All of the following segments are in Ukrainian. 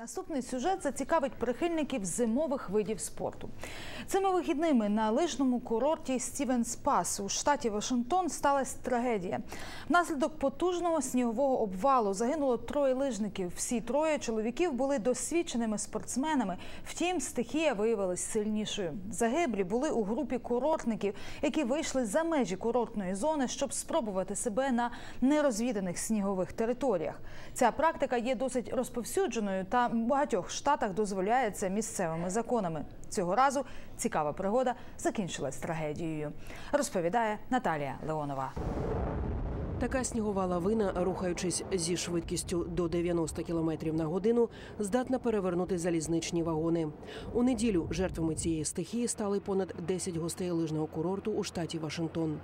Наступний сюжет зацікавить прихильників зимових видів спорту. Цими вихідними на лижному курорті Стівенс Пас у штаті Вашингтон сталася трагедія. Внаслідок потужного снігового обвалу загинуло троє лижників. Всі троє чоловіків були досвідченими спортсменами. Втім, стихія виявилась сильнішою. Загиблі були у групі курортників, які вийшли за межі курортної зони, щоб спробувати себе на нерозвіданих снігових територіях. Ця практика є досить розповсюдженою та в багатьох штатах дозволяється місцевими законами. Цього разу цікава пригода закінчилась трагедією. Розповідає Наталія Леонова. Така снігова лавина, рухаючись зі швидкістю до 90 км на годину, здатна перевернути залізничні вагони. У неділю жертвами цієї стихії стали понад 10 гостей лижного курорту у штаті Вашингтон.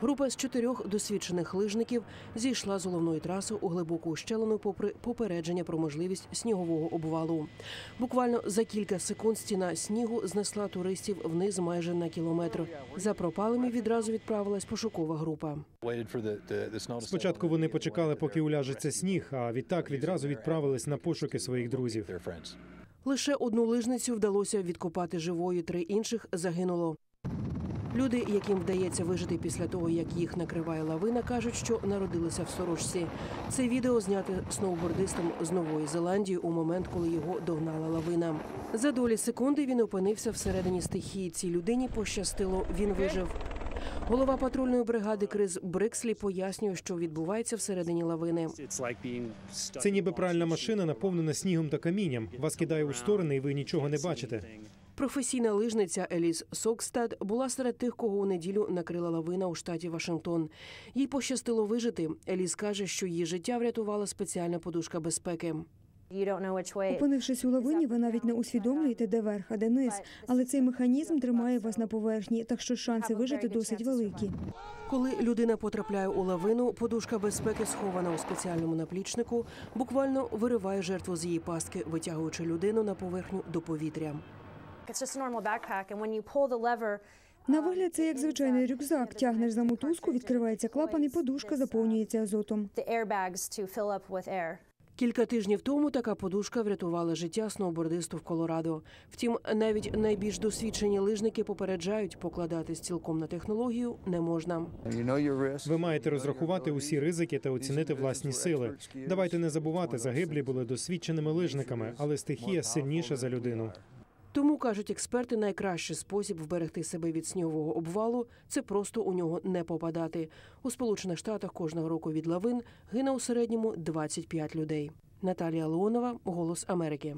Група з чотирьох досвідчених лижників зійшла з головної траси у глибоку ущелину попри попередження про можливість снігового обвалу. Буквально за кілька секунд стіна снігу знесла туристів вниз майже на кілометр. За пропалими відразу відправилась пошукова група. Спочатку вони почекали, поки уляжеться сніг, а відтак відразу відправились на пошуки своїх друзів. Лише одну лижницю вдалося відкопати живою, три інших загинуло. Люди, яким вдається вижити після того, як їх накриває лавина, кажуть, що народилися в сорочці. Це відео зняте сноубордистом з Нової Зеландії у момент, коли його догнала лавина. За долі секунди він опинився всередині стихії. Цій людині пощастило, він вижив. Голова патрульної бригади Крис Брикслі пояснює, що відбувається всередині лавини. Це ніби пральна машина, наповнена снігом та камінням. Вас кидає у сторони, і ви нічого не бачите. Професійна лижниця Еліс Сокстад була серед тих, кого у неділю накрила лавина у штаті Вашингтон. Їй пощастило вижити. Еліс каже, що її життя врятувала спеціальна подушка безпеки. Опинившись у лавині, ви навіть не усвідомлюєте, де верх, а де низ. Але цей механізм тримає вас на поверхні, так що шанси вижити досить великі. Коли людина потрапляє у лавину, подушка безпеки, схована у спеціальному наплічнику, буквально вириває жертву з її пастки, витягуючи людину на поверхню до повітря. На вигляд це як звичайний рюкзак. Тягнеш за мотузку, відкривається клапан, і подушка заповнюється азотом. Кілька тижнів тому така подушка врятувала життя сноубордисту в Колорадо. Втім, навіть найбільш досвідчені лижники попереджають, покладатись цілком на технологію не можна. Ви маєте розрахувати усі ризики та оцінити власні сили. Давайте не забувати, загиблі були досвідченими лижниками, але стихія сильніша за людину. Тому кажуть експерти, найкращий спосіб вберегти себе від снігового обвалу це просто у нього не попадати. У Сполучених Штатах кожного року від лавин гине у середньому 25 людей. Наталія Леонова, Голос Америки.